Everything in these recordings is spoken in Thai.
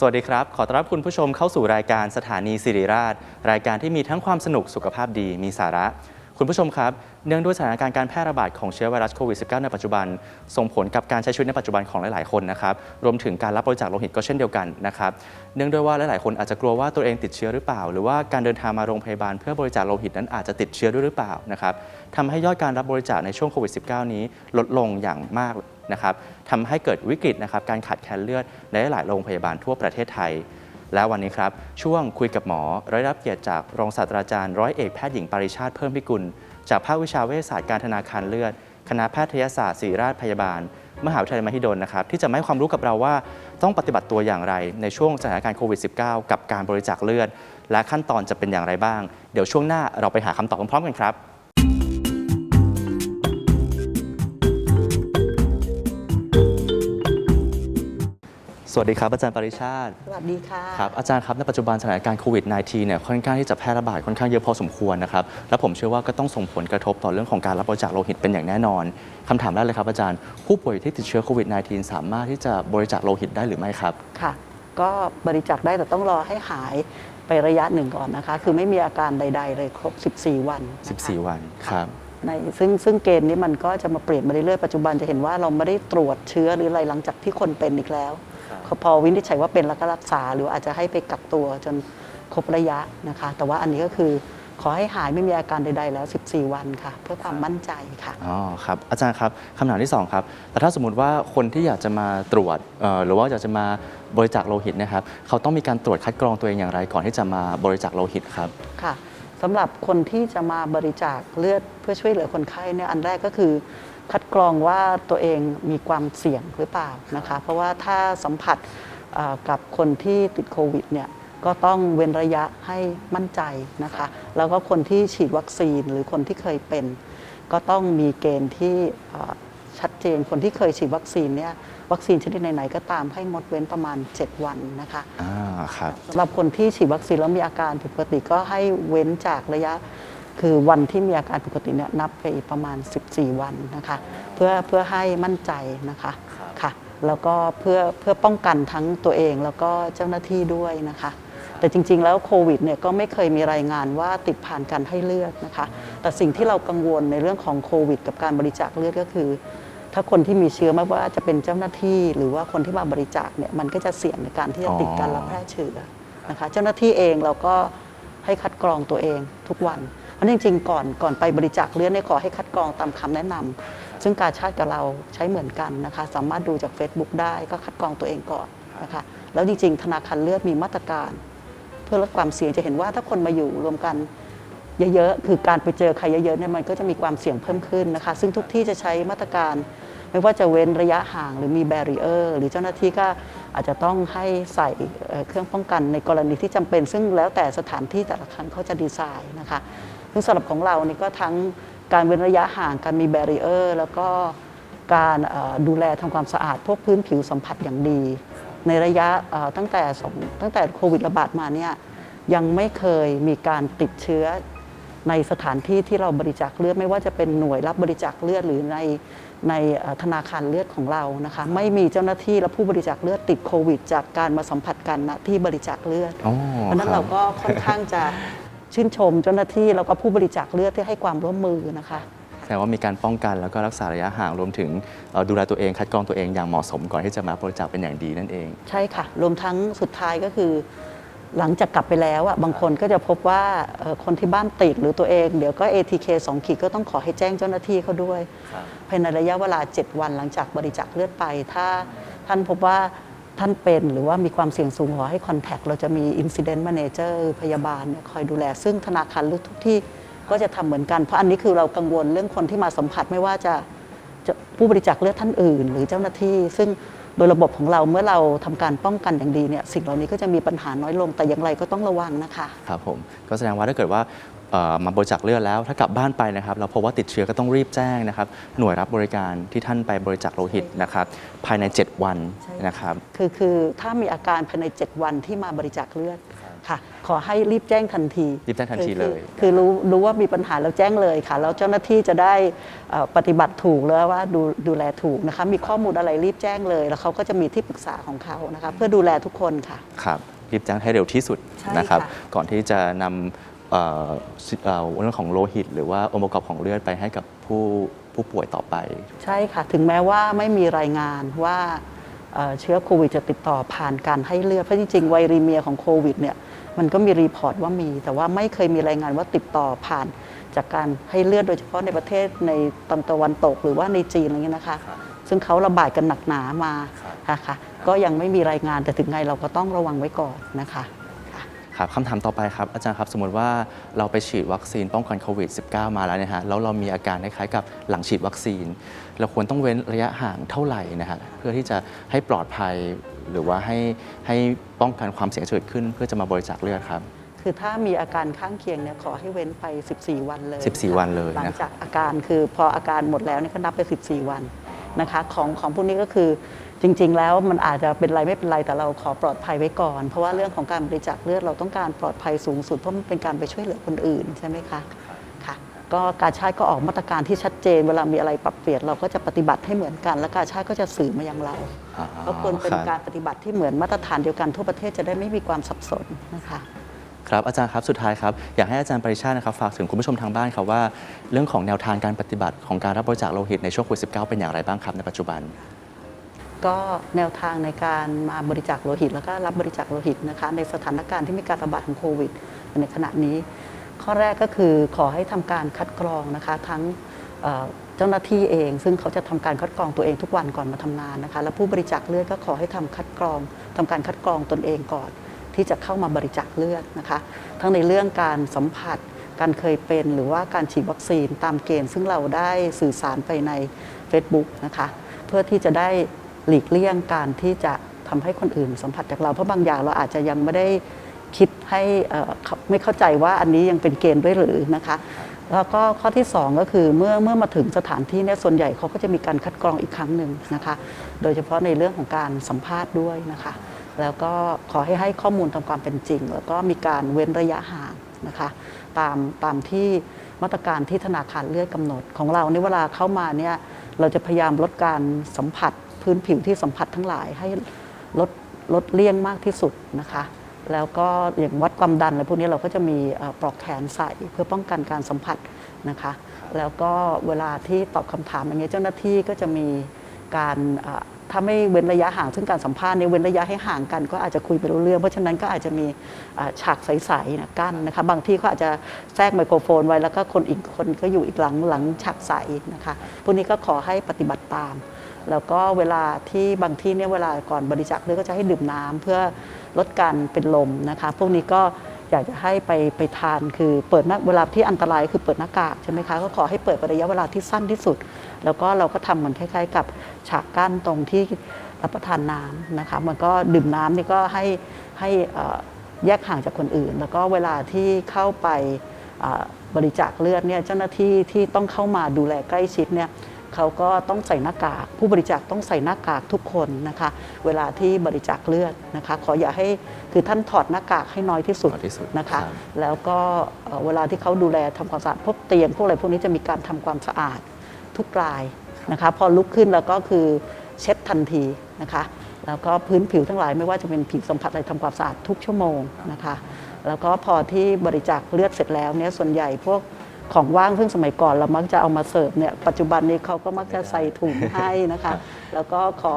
สวัสดีครับ ขอต้อนรับคุณผู้ชมเข้าสู่รายการสถานีสิริราช รายการที่มีทั้งความสนุกสุขภาพดีมีสาระ คุณผู้ชมครับ เนื่องด้วยสถานการณ์การแพร่ระบาดของเชื้อไวรัสโควิด -19 ในปัจจุบัน ส่งผลกับการใช้ชีวิตในปัจจุบันของหลาย ๆ คนนะครับ รวมถึงการรับบริจาคโลหิตก็เช่นเดียวกันนะครับ เนื่องด้วยว่าหลาย ๆ คนอาจจะกลัวว่าตัวเองติดเชื้อหรือเปล่า หรือว่าการเดินทางมาโรงพยาบาลเพื่อบริจาคโลหิตนั้นอาจจะติดเชื้อด้วยหรือเปล่านะครับทำให้ยอดการรับบริจาคในช่วงโควิด -19 นี้ลดลงอย่างมาก นะครับทำให้เกิดวิกฤตนะครับการขาดแคลนเลือดในหลายๆโรงพยาบาลทั่วประเทศไทย และวันนี้ครับ ช่วงคุยกับหมอได้รับเกียรติจากรองศาสตราจารย์ร้อยเอกแพทย์หญิงปริชาติเพิ่มพิกุล จากภาควิชาเวชศาสตร์การธนาคารเลือด คณะแพทยศาสตร์ศิริราชพยาบาล มหาวิทยาลัยมหิดลนะครับที่จะมาให้ความรู้กับเราว่าต้องปฏิบัติตัวอย่างไร ในช่วงสถานการณ์โควิด -19 กับการบริจาคเลือด และขั้นตอนจะเป็นอย่างไรบ้าง เดี๋ยวช่วงหน้าเราไปหาคำตอบพร้อมๆกันครับ วัสดีครับอาจารย์ปริชาติสวัสดีค่ะครับอาจารย์ครับในปัจจุบันสถานการณ์โควิด -19 เนี่ยค่อนข้างที่จะแพร่ระบาดค่อนข้างเยอะพอสมควรนะครับและผมเชื่อว่าก็ต้องส่งผลกระทบต่อเรื่องของการรับบริจาคโลหิตเป็นอย่างแน่นอนคำถามแรกเลยครับอาจารย์ผู้ป่วยที่ติดเชื้อโควิด -19 สามารถที่จะบริจาคโลหิตได้หรือไม่ครับค่ะ ก็บริจาคได้แต่ต้องรอให้หายไประยะหนึ่งก่อนนะคะ คือไม่มีอาการใด ๆ เลยครบ 14 วันนะคะ14 วันครับในซึ่งซึ่งเกณฑ์นี้มันก็จะมาเปลี่ยนมาเรื่อยๆปัจจุบันจะเห็นว่าเราไม่ได้ตรวจเชื้อหรืออะไรหลังจากที่คนเป็นอีกแล้ว พอวินิจฉัยว่าเป็นแล้วก็รักษา หรืออาจจะให้ไปกักตัวจนครบระยะนะคะ แต่ว่าอันนี้ก็คือขอให้หายไม่มีอาการใด ๆ แล้ว 14 วันค่ะ เพื่อความมั่นใจค่ะ อ๋อครับอาจารย์ครับคำถามที่สองครับแต่ถ้าสมมติว่าคนที่อยากจะมาตรวจเอ่อหรือว่าอยากจะมาบริจาคโลหิตนะครับเขาต้องมีการตรวจคัดกรองตัวเองอย่างไรก่อนที่จะมาบริจาคโลหิตครับ ค่ะสำหรับคนที่จะมาบริจาคเลือดเพื่อช่วยเหลือคนไข้เนี่ยอันแรกก็คือ คัดกรองว่าตัวเองมีความเสี่ยงหรือเปล่านะคะ เพราะว่าถ้าสัมผัสเอ่อกับคนที่ติดโควิดเนี่ยก็ต้องเว้นระยะให้มั่นใจนะคะ แล้วก็คนที่ฉีดวัคซีนหรือคนที่เคยเป็น ก็ต้องมีเกณฑ์ที่เอ่อชัดเจนคนที่เคยฉีดวัคซีนเนี่ยวัคซีนชนิดไหนๆก็ตามให้งดเว้นประมาณ 7 วันนะคะอ่าครับสำหรับคนที่ฉีดวัคซีนแล้วมีอาการผิดปกติก็ให้เว้นจากระยะ คือวันที่มีอาการผิดปกติเนี่ยนับไปอีกประมาณ 14 วันนะคะ เพื่อเพื่อให้มั่นใจนะคะค่ะแล้วก็เพื่อเพื่อป้องกันทั้งตัวเองแล้วก็เจ้าหน้าที่ด้วยนะคะ แต่จริง ๆ แล้วโควิดเนี่ยก็ไม่เคยมีรายงานว่าติดผ่านการให้เลือดนะคะ แต่สิ่งที่เรากังวลในเรื่องของโควิด กับการบริจาคเลือดก็คือ ถ้าคนที่มีเชื้อไม่ว่าจะเป็นเจ้าหน้าที่ หรือว่าคนที่มาบริจาคเนี่ยมันก็จะเสี่ยงในการที่จะติดการรับแพร่เชื้อนะคะ เจ้าหน้าที่เองเราก็ให้คัดกรองตัวเองทุกวัน เพราะจริงๆ ก่อนก่อนไปบริจาคเลือดเนี่ยขอให้คัดกรองตามคำแนะนำซึ่งการชาติกับเราใช้เหมือนกันนะคะ สามารถดูจาก Facebook ได้ก็คัดกรองตัวเองก่อนนะคะแล้วจริงๆ ธนาคารเลือดมีมาตรการ เพื่อลดความเสี่ยงจะเห็นว่าถ้าคนมาอยู่รวมกันเยอะๆ คือการไปเจอใครเยอะๆเนี่ยมันก็จะมีความเสี่ยงเพิ่มขึ้นนะคะ ซึ่งทุกที่จะใช้มาตรการ ไม่ว่าจะเว้นระยะห่างหรือมีแบรีเออร์หรือเจ้าหน้าที่ก็อาจจะต้องให้ใส่เอ่อเครื่องป้องกันในกรณีที่จำเป็น ซึ่งแล้วแต่สถานที่แต่ละครั้งเขาจะดีไซน์นะคะ ซึ่งสำหรับของเรานี่ก็ทั้งการเว้นระยะห่าง การมีแบรีเออร์แล้วก็การเอ่อดูแลทำความสะอาด พวกพื้นผิวสัมผัสอย่างดี ในระยะเอ่อตั้งแต่สองตั้งแต่โควิดระบาดมาเนี่ยยังไม่เคยมีการติดเชื้อในสถานที่ที่เราบริจาคเลือดไม่ว่าจะเป็นหน่วยรับบริจาคเลือดหรือในในเอ่อธนาคารเลือดของเรานะคะไม่มีเจ้าหน้าที่และผู้บริจาคเลือดติดโควิด จากการมาสัมผัสกันณที่บริจาคเลือดอ๋อเพราะฉะนั้นคบเราก็ค่อนข้างจะ ชื่นชมเจ้าหน้าที่แล้วก็ผู้บริจาคเลือดที่ให้ความร่วมมือนะคะ แสดงว่ามีการป้องกันแล้วก็รักษาระยะห่างรวมถึงเอ่อดูแลตัวเองคัดกรองตัวเองอย่างเหมาะสมก่อนที่จะมาบริจาคเป็นอย่างดีนั่นเอง ใช่ค่ะ รวมทั้งสุดท้ายก็คือ หลังจากกลับไปแล้วอะบางคนก็จะพบว่าเอ่อคนที่บ้านติดหรือตัวเองเดี๋ยวก็ ATK 2ขีดก็ต้องขอให้แจ้งเจ้าหน้าที่เขาด้วย ภายในระยะเวลา 7 วันหลังจากบริจาคเลือดไป ถ้าท่านพบว่า ท่านเป็นหรือว่ามีความเสี่ยงสูงขอให้คอนแทคเราจะมี Incident Manager พยาบาลคอยดูแล ซึ่งธนาคารเลือทุกที่ก็จะทำเหมือนกัน เพราะอันนี้คือเรากังวลเรื่องคนที่มาสัมผัสไม่ว่าจะผู้บริจาคเลือดท่านอื่น หรือเจ้าหน้าที่ ซึ่งโดยระบบของเราเมื่อเราทำการป้องกันอย่างดีเนี่ยสิ่งเหล่านี้ก็จะมีปัญหาน้อยลงแต่อย่างไรก็ต้องระวังนะคะ ครับผมก็แสดงว่าถ้าเกิดว่า มาบริจาคเลือดแล้ว ถ้ากลับบ้านไปนะครับ เราพบว่าติดเชื้อก็ต้องรีบแจ้งนะครับ หน่วยรับบริการที่ท่านไปบริจาคโลหิตนะครับ ภายใน 7 วันใช่นะครับ คือคือถ้ามีอาการภายใน 7 วันที่มาบริจาคเลือดค่ะ ขอให้รีบแจ้งทันที รีบแจ้งทันทีคือเลยคือคือรู้รู้ว่ามีปัญหาแล้วแจ้งเลยค่ะ แล้วเจ้าหน้าที่จะได้เอ่อปฏิบัติถูกแล้วว่าดูดูแลถูกนะคะ มีข้อมูลอะไรรีบแจ้งเลย แล้วเขาก็จะมีที่ปรึกษาของเขานะคะ เพื่อดูแลทุกคนค่ะ ครับรีบแจ้งให้เร็วที่สุดใช่นะครับค่ะก่อนที่จะนำ เอ่อสิเอ่อเรื่องของโลหิต หรือว่าองค์ประกอบของเลือดไปให้กับผู้ผู้ป่วยต่อไป ใช่ค่ะ ถึงแม้ว่าไม่มีรายงานว่าเอ่อเชื้อโควิดจะติดต่อผ่านการให้เลือด เพราะจริงๆไวรีเมียของโควิดเนี่ยมันก็มีรีพอร์ตว่ามี แต่ว่าไม่เคยมีรายงานว่าติดต่อผ่านจากการให้เลือดโดยเฉพาะในประเทศในตอนตะวันตกหรือว่าในจีนอะไรเงี้ยนะคะครับซึ่งเขาระบาดกันหนักหนามาครับนะคะก็ยังไม่มีรายงานแต่ถึงไงเราก็ต้องระวังไว้ก่อนนะคะ ค่ะครับคำถามต่อไปครับอาจารย์ครับสมมติว่าเราไปฉีดวัคซีนป้องกันโควิด -19 มาแล้วเนะฮะแล้วเรามีอาการคล้ายๆกับหลังฉีดวัคซีน เราควรต้องเว้นระยะห่างเท่าไหร่นะฮะเพื่อที่จะให้ปลอดภัยหรือว่าให้ให้ป้องกันความเสี่ยงที่เกิดขึ้น เพื่อจะมาบริจาคเลือดครับ คือถ้ามีอาการข้างเคียงเนี่ยขอให้เว้นไป 14 วันเลย14 วันเลยหลังนะครับจากอาการคือพออาการหมดแล้วเนี่ยก็นับไป 14 วันนะคะของของพวกนี้ก็คือ จริง ๆ แล้วมันอาจจะเป็นไรไม่เป็นไรแต่เราขอปลอดภัยไว้ก่อน เพราะว่าเรื่องของการบริจาคเลือดเราต้องการปลอดภัยสูงสุดเพราะมันเป็นการไปช่วยเหลือคนอื่นใช่ไหมคะค่ะก็การชาติก็ออกมาตรการที่ชัดเจน เวลามีอะไรปรับเปลี่ยนเราก็จะปฏิบัติให้เหมือนกัน และการชาติก็จะสื่อมายังเราอ๋อก็ควรเป็นครับการปฏิบัติที่เหมือนมาตรฐานเดียวกันทั่วประเทศจะได้ไม่มีความสับสนนะคะครับอาจารย์ครับสุดท้ายครับอยากให้อาจารย์ปริชาตินะครับฝากถึงคุณผู้ชมทางบ้านครับว่า เรื่องของแนวทางการปฏิบัติของการรับบริจาคโลหิตในช่วงโควิด -19 เป็นอย่างไรบ้างครับในปัจจุบัน ก็แนวทางในการมาบริจาคโลหิต แล้วก็รับบริจาคโลหิตนะคะในสถานการณ์ที่มีการระบาดของโควิด ในขณะนี้ ข้อแรกก็คือขอให้ทำการคัดกรองนะคะทั้งเจ้าหน้าที่เอง ซึ่งเขาจะทำการคัดกรองตัวเองทุกวันก่อนมาทำงานนะคะแล้วผู้บริจาคเลือดก็ขอให้ทำคัดกรองทำการคัดกรองตนเองก่อน ที่จะเข้ามาบริจาคเลือดนะคะทั้งในเรื่องการสัมผัสการเคยเป็นหรือว่าการฉีดวัคซีนตามเกณฑ์ ซึ่งเราได้สื่อสารไปใน Facebook นะคะเพื่อที่จะได้ หลีกเลี่ยงการที่จะทำให้คนอื่นสัมผัสจากเราเพราะบางอย่างเราอาจจะยังไม่ได้คิดให้ไม่เข้าใจว่าอันนี้ยังเป็นเกณฑ์ด้วยหรือนะคะ แล้วก็ข้อที่ 2 ก็คือเมื่อเมื่อมาถึงสถานที่เนี่ยส่วนใหญ่เขาก็จะมีการคัดกรองอีกครั้งหนึ่งนะคะ โดยเฉพาะในเรื่องของการสัมภาษณ์ด้วยนะคะ แล้วก็ขอให้ให้ข้อมูลตามความเป็นจริง แล้วก็มีการเว้นระยะห่างนะคะตามตามที่มาตรการที่ธนาคารเลือดกำหนดของเราในเวลาเข้ามาเนี่ยเราจะพยายามลดการสัมผัส พื้นผิวที่สัมผัสทั้งหลายให้ลดลดเลี่ยงมากที่สุดนะคะ แล้วก็อย่างวัดความดันอะไรพวกนี้เราก็จะมีปลอกแขนใส่เพื่อป้องกันการสัมผัสนะคะ แล้วก็เวลาที่ตอบคำถามอย่างเงี้ยเจ้าหน้าที่ก็จะมีการถ้าไม่เว้นระยะห่างซึ่งการสัมภาษณ์เนี่ยเว้นระยะให้ห่างกันก็อาจจะคุยไปรู้เรื่องเพราะฉะนั้นก็อาจจะมีฉากใสๆนะกั้นนะคะ บางที่เขาอาจจะแทรกไมโครโฟนไว้แล้วก็คนอีกคนก็อยู่อีกหลังหลังฉากใสนะคะ พวกนี้ก็ขอให้ปฏิบัติตาม แล้วก็เวลาที่บางที่เนี่ยเวลาก่อนบริจาคเลือดก็จะให้ดื่มน้ำเพื่อลดการเป็นลมนะคะ พวกนี้ก็อยากจะให้ไปไปทานคือเปิดหน้าเวลาที่อันตรายคือเปิดหน้ากากใช่ไหมคะก็ขอให้เปิดประยะเวลาที่สั้นที่สุด แล้วก็เราก็ทำเหมือนคล้ายๆ กับฉากกั้นตรงที่รับประทานน้ำนะคะมันก็ดื่มน้ำนี่ก็ให้ให้แยกห่างจากคนอื่น แล้วก็เวลาที่เข้าไปบริจาคเลือดเนี่ยเจ้าหน้าที่ที่ต้องเข้ามาดูแลใกล้ชิดเนี่ย เขาก็ต้องใส่หน้ากาก ผู้บริจาคต้องใส่หน้ากากทุกคนนะคะ เวลาที่บริจาคเลือดนะคะ ขออย่าให้คือท่านถอดหน้ากากให้น้อยที่สุดน้อยที่สุดนะคะ ครับ แล้วก็เอ่อเวลาที่เขาดูแลทำความสะอาดพวกเตียงพวกอะไรพวกนี้จะมีการทำความสะอาดทุกรายนะคะ พอลุกขึ้นแล้วก็คือเช็ดทันทีนะคะ แล้วก็พื้นผิวทั้งหลายไม่ว่าจะเป็นผิวสัมผัสอะไรทำความสะอาดทุกชั่วโมงนะคะ แล้วก็พอที่บริจาคเลือดเสร็จแล้วเนี่ยส่วนใหญ่พวก ของว่างซึ่งสมัยก่อนเรามักจะเอามาเสิร์ฟเนี่ยปัจจุบันนี้เขาก็มักจะใส่ถุงให้นะคะ แล้วก็ขอ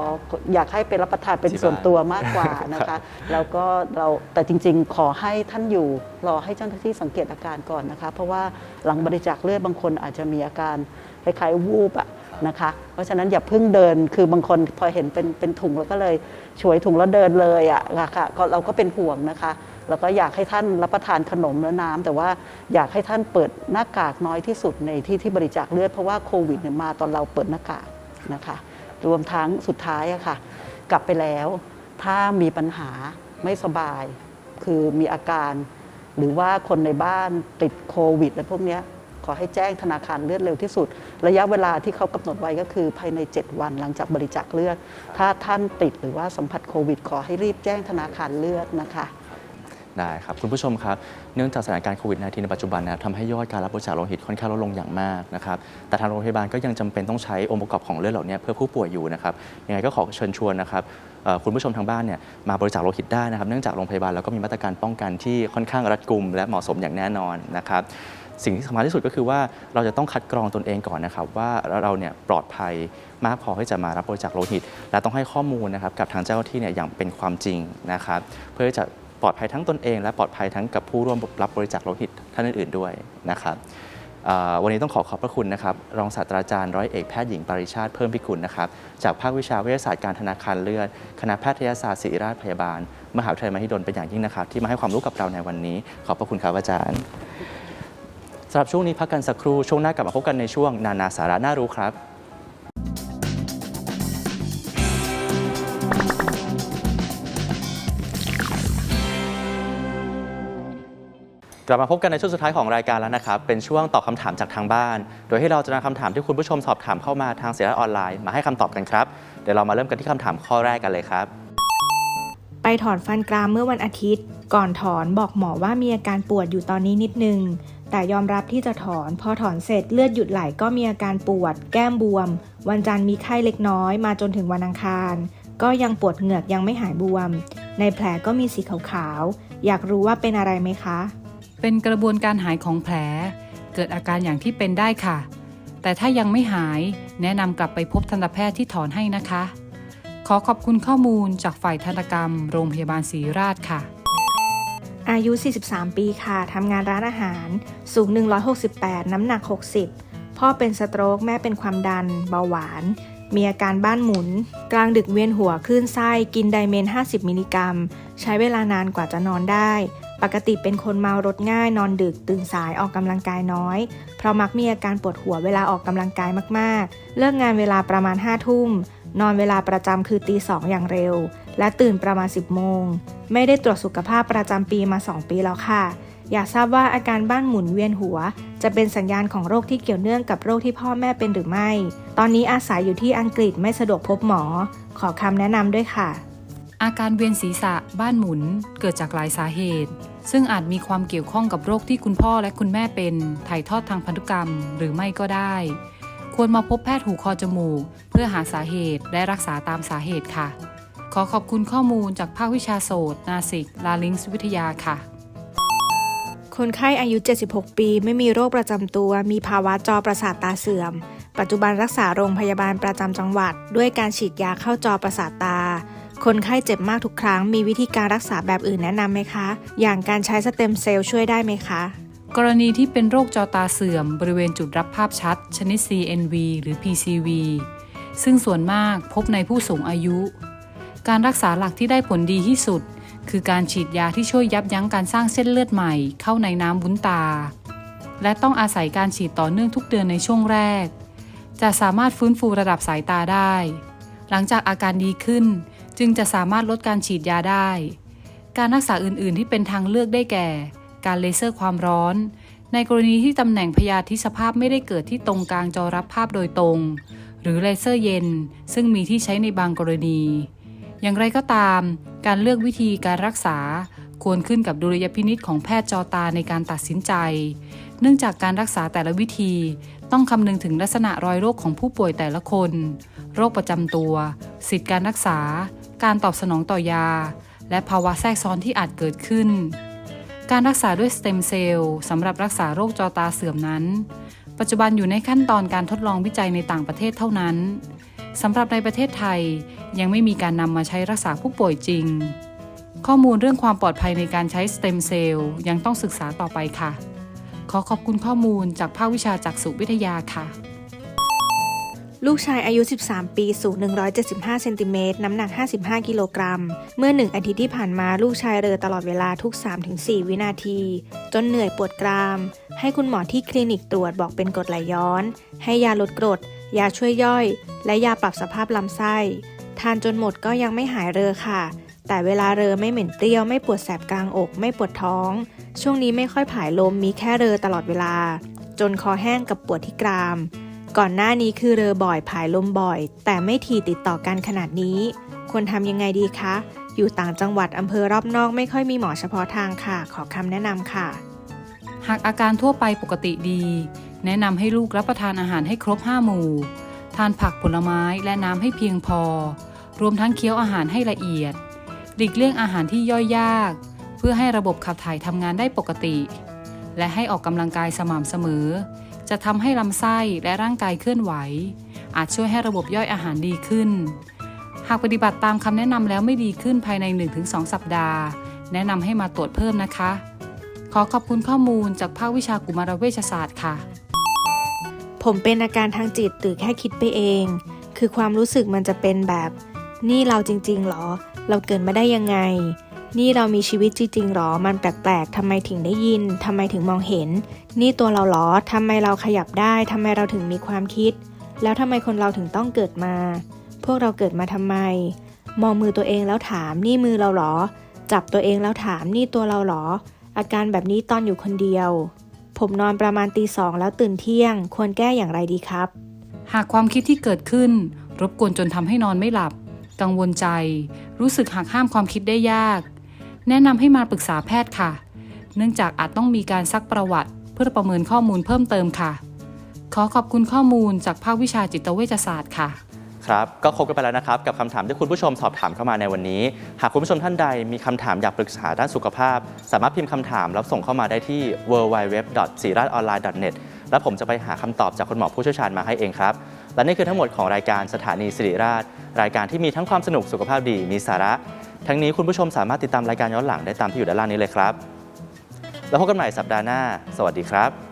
อยากให้ไปรับประทานเป็นที่บ้านส่วนตัวมากกว่านะคะ แล้วก็เราแต่จริง ๆ ขอให้ท่านอยู่รอให้เจ้าหน้าที่สังเกตอาการก่อนนะคะ เพราะว่าหลังบริจาคเลือดบางคนอาจจะมีอาการคล้ายๆวูบอะนะคะ เพราะฉะนั้นอย่าเพิ่งเดิน คือบางคนพอเห็นเป็นเป็นถุงแล้วก็เลยฉวยถุงแล้วเดินเลยอะค่ะก็เราก็เป็นห่วงนะคะ แล้วก็อยากให้ท่านรับประทานขนมและน้ำแต่ว่าอยากให้ท่านเปิดหน้ากากน้อยที่สุดในที่ที่บริจาคเลือดเพราะว่าโควิดมาตอนเราเปิดหน้ากากนะคะรวมทั้งสุดท้ายอะค่ะ กลับไปแล้ว ถ้ามีปัญหาไม่สบาย คือมีอาการ หรือว่าคนในบ้านติดโควิดอะไรพวกนี้ขอให้แจ้งธนาคารเลือดเร็วที่สุด ระยะเวลาที่เขากำหนดไว้ก็คือภายใน 7 วันหลังจากบริจาคเลือด ถ้าท่านติดหรือว่าสัมผัสโควิด ขอให้รีบแจ้งธนาคารเลือดนะคะ ได้ครับ คุณผู้ชมครับ เนื่องจากสถานการณ์โควิด -19 ในปัจจุบันนะทำให้ยอดการรับบริจาคโลหิตค่อนข้างลดลงอย่างมากนะครับ แต่ทางโรงพยาบาลก็ยังจำเป็นต้องใช้องค์ประกอบของเลือดเหล่านี้เพื่อผู้ป่วยอยู่นะครับ ยังไงก็ขอเชิญชวนนะครับคุณผู้ชมทางบ้านเนี่ยมาบริจาคโลหิตได้นะครับ เนื่องจากโรงพยาบาลเราก็มีมาตรการป้องกันที่ค่อนข้างรัดกุม และเหมาะสมอย่างแน่นอนนะครับสิ่งที่สำคัญที่สุดก็คือว่าเราจะต้องคัดกรองตนเองก่อนนะครับ ว่าเราเนี่ยปลอดภัยมากพอที่จะมารับบริจาคโลหิต และต้องให้ข้อมูลนะครับกับทางเจ้าหน้าที่เนี่ยอย่างเป็นความจริงนะครับ เพื่อจะ ปลอดภัยทั้งตนเอง และปลอดภัยทั้งกับผู้ร่วมรับบริจาคโลหิตท่านอื่นๆด้วยนะครับวันนี้ต้องขอขอบพระคุณนะครับ รองศาสตราจารย์ร้อยเอกแพทย์หญิงปริชาติเพิ่มพิกุลนะครับ จากภาควิชาวิทยาศาสตร์การธนาคารเลือด คณะแพทยศาสตร์ศิริราชพยาบาล มหาวิทยาลัยมหิดลเป็นอย่างยิ่งนะครับ ที่มาให้ความรู้กับเราในวันนี้ ขอบพระคุณครับอาจารย์สำหรับช่วงนี้พักกันสักครู่ช่วงหน้ากลับมาพบกันในช่วงนานาสาระน่ารู้ครับ ลับมาพบกันในช่วงสุดท้ายของรายการแล้วนะครับ เป็นช่วงตอบคำถามจากทางบ้าน โดยที่เราจะนำคำถามที่คุณผู้ชมสอบถามเข้ามาทางเสียออนไลน์มาให้คำตอบกันครับ เดี๋ยวเรามาเริ่มกันที่คำถามข้อแรกกันเลยครับ ไปถอนฟันกรามเมื่อวันอาทิตย์ ก่อนถอนบอกหมอว่ามีอาการปวดอยู่ตอนนี้นิดนึง แต่ยอมรับที่จะถอน พอถอนเสร็จเลือดหยุดไหลก็มีอาการปวด แก้มบวม วันจันทร์มีไข้เล็กน้อยมาจนถึงวันอังคาร ก็ยังปวดเหงือกยังไม่หายบวม ในแผลก็มีสีขาวๆ อยากรู้ว่าเป็นอะไรไหมคะ เป็นกระบวนการหายของแผล เกิดอาการอย่างที่เป็นได้ค่ะ แต่ถ้ายังไม่หายแนะนำกลับไปพบทันตแพทย์ที่ถอนให้นะคะ ขอขอบคุณข้อมูลจากฝ่ายทันตกรรม โรงพยาบาลศรีราชค่ะ อายุ 43 ปีค่ะทำงานร้านอาหาร สูง 168 น้ำหนัก 60 พ่อเป็นสโตรกแม่เป็นความดัน เบาหวาน มีอาการบ้านหมุน กลางดึกเวียนหัวคลื่นไส้ กินไดเมน 50 มิลลิกรัม ใช้เวลานานกว่าจะนอนได้ ปกติเป็นคนเมารถง่ายนอนดึกตื่นสายออกกำลังกายน้อย เพราะมักมีอาการปวดหัวเวลาออกกำลังกายมากๆ เลิกงานเวลาประมาณ5ทุ่ม นอนเวลาประจำคือตีสองอย่างเร็ว และตื่นประมาณ 10 โมง ไม่ได้ตรวจสุขภาพประจำปีมา 2 ปีแล้วค่ะ อยากทราบว่าอาการบ้านหมุนเวียนหัว จะเป็นสัญญาณของโรคที่เกี่ยวเนื่องกับโรคที่พ่อแม่เป็นหรือไม่ ตอนนี้อาศัยอยู่ที่อังกฤษไม่สะดวกพบหมอ ขอคำแนะนำด้วยค่ะ อาการเวียนศีรษะบ้านหมุนเกิดจากหลายสาเหตุ ซึ่งอาจมีความเกี่ยวข้องกับโรคที่คุณพ่อและคุณแม่เป็นถ่ายทอดทางพันธุกรรมหรือไม่ก็ได้ ควรมาพบแพทย์หูคอจมูก เพื่อหาสาเหตุและรักษาตามสาเหตุค่ะ ขอขอบคุณข้อมูลจากภาควิชาโสตนาสิก ลาลิงส์วิทยาค่ะ คนไข้อายุ 76 ปี ไม่มีโรคประจำตัว มีภาวะจอประสาทตาเสื่อม ปัจจุบันรักษาโรงพยาบาลประจำจังหวัด ด้วยการฉีดยาเข้าจอประสาทตา คนไข้เจ็บมากทุกครั้ง มีวิธีการรักษาแบบอื่นแนะนำไหมคะ อย่างการใช้สเต็มเซลล์ช่วยได้ไหมคะกรณีที่เป็นโรคจอตาเสื่อม บริเวณจุดรับภาพชัด ชนิด CNV หรือ PCV ซึ่งส่วนมากพบในผู้สูงอายุ การรักษาหลักที่ได้ผลดีที่สุด คือการฉีดยาที่ช่วยยับยั้งการสร้างเส้นเลือดใหม่เข้าในน้ำวุ้นตา และต้องอาศัยการฉีดต่อเนื่องทุกเดือนในช่วงแรก จะสามารถฟื้นฟูระดับสายตาได้ หลังจากอาการดีขึ้น จึงจะสามารถลดการฉีดยาได้ การรักษาอื่นๆที่เป็นทางเลือกได้แก่ การเลเซอร์ความร้อน ในกรณีที่ตำแหน่งพยาธิสภาพไม่ได้เกิดที่ตรงกลางจอรับภาพโดยตรง หรือเลเซอร์เย็น ซึ่งมีที่ใช้ในบางกรณี อย่างไรก็ตาม การเลือกวิธีการรักษาควรขึ้นกับดุลยพินิษของแพทย์จอตาในการตัดสินใจ เนื่องจากการรักษาแต่ละวิธี ต้องคำนึงถึงลักษณะรอยโรคของผู้ป่วยแต่ละคน โรคประจำตัว สิทธิการรักษา การตอบสนองต่อยา และภาวะแทรกซ้อนที่อาจเกิดขึ้น การรักษาด้วยสเต็มเซลล์สำหรับรักษาโรคจอตาเสื่อมนั้น ปัจจุบันอยู่ในขั้นตอนการทดลองวิจัยในต่างประเทศเท่านั้นสำหรับในประเทศไทยยังไม่มีการนำมาใช้รักษาผู้ป่วยจริง ข้อมูลเรื่องความปลอดภัยในการใช้สเต็มเซลล์ยังต้องศึกษาต่อไปค่ะ ขอขอบคุณข้อมูลจากภาควิชาจักษุวิทยาค่ะ ลูกชายอายุ 13 ปี สูง 175 เซนติเมตร น้ำหนัก 55 กิโลกรัม เมื่อหนึ่งอาทิตย์ที่ผ่านมาลูกชายเรอตลอดเวลาทุก 3-4 วินาที จนเหนื่อยปวดกราม ให้คุณหมอที่คลินิกตรวจบอกเป็นกรดไหลย้อน ให้ยาลดกรด ยาช่วยย่อย และยาปรับสภาพลำไส้ ทานจนหมดก็ยังไม่หายเรอค่ะ แต่เวลาเรอไม่เหม็นเปรี้ยวไม่ปวดแสบกลางอก ไม่ปวดท้อง ช่วงนี้ไม่ค่อยผายลมมีแค่เรอตลอดเวลา จนคอแห้งกับปวดที่กราม ก่อนหน้านี้คือเรอบ่อยผายลมบ่อย แต่ไม่ทีติดต่อกันขนาดนี้ ควรทำยังไงดีคะ อยู่ต่างจังหวัดอำเภอรอบนอกไม่ค่อยมีหมอเฉพาะทางค่ะ ขอคำแนะนำค่ะ หากอาการทั่วไปปกติดี แนะนำให้ลูกรับประทานอาหารให้ครบ 5 หมู่ ทานผักผลไม้และน้ำให้เพียงพอ รวมทั้งเคี้ยวอาหารให้ละเอียด หลีกเลี่ยงอาหารที่ย่อยยาก เพื่อให้ระบบขับถ่ายทำงานได้ปกติ และให้ออกกำลังกายสม่ำเสมอ จะทำให้ลำไส้และร่างกายเคลื่อนไหว อาจช่วยให้ระบบย่อยอาหารดีขึ้น หากปฏิบัติตามคำแนะนำแล้วไม่ดีขึ้นภายใน 1-2 สัปดาห์ แนะนำให้มาตรวจเพิ่มนะคะ ขอขอบคุณข้อมูลจากภาควิชากุมารเวชศาสตร์ค่ะ ผมเป็นอาการทางจิตหรือแค่คิดไปเอง คือความรู้สึกมันจะเป็นแบบ นี่เราจริงๆหรอ เราเกิดมาได้ยังไง นี่เรามีชีวิตจริงๆหรอ มันแปลกๆทำไมถึงได้ยินทำไมถึงมองเห็น นี่ตัวเราหรอทำไมเราขยับได้ทำไมเราถึงมีความคิด แล้วทำไมคนเราถึงต้องเกิดมา พวกเราเกิดมาทำไม มองมือตัวเองแล้วถามนี่มือเราหรอ จับตัวเองแล้วถามนี่ตัวเราหรอ อาการแบบนี้ตอนอยู่คนเดียว ผมนอนประมาณตีสองแล้วตื่นเที่ยง ควรแก้อย่างไรดีครับ หากความคิดที่เกิดขึ้น รบกวนจนทำให้นอนไม่หลับ กังวลใจ รู้สึกหักห้ามความคิดได้ยาก แนะนำให้มาปรึกษาแพทย์ค่ะ เนื่องจากอาจต้องมีการซักประวัติ เพื่อประเมินข้อมูลเพิ่มเติมค่ะ ขอขอบคุณข้อมูลจากภาควิชาจิตเวชศาสตร์ค่ะ ครับ ก็ครบกันไปแล้วนะครับ กับคำถามที่คุณผู้ชมสอบถามเข้ามาในวันนี้ หากคุณผู้ชมท่านใดมีคำถามอยากปรึกษาด้านสุขภาพ สามารถพิมพ์คำถามแล้วส่งเข้ามาได้ที่ w w w s i r a t o n l i n e n e t และผมจะไปหาคำตอบจากคุณหมอผู้เชี่ยวชาญมาให้เองครับ และนี่คือทั้งหมดของรายการสถานีสิริราช รายการที่มีทั้งความสนุกสุขภาพดีมีสาระ ทั้งนี้คุณผู้ชมสามารถติดตามรายการย้อนหลังได้ตามที่อยู่ด้านล่างนี้เลยครับ แล้วพบกันใหม่สัปดาห์หน้า สวัสดีครับ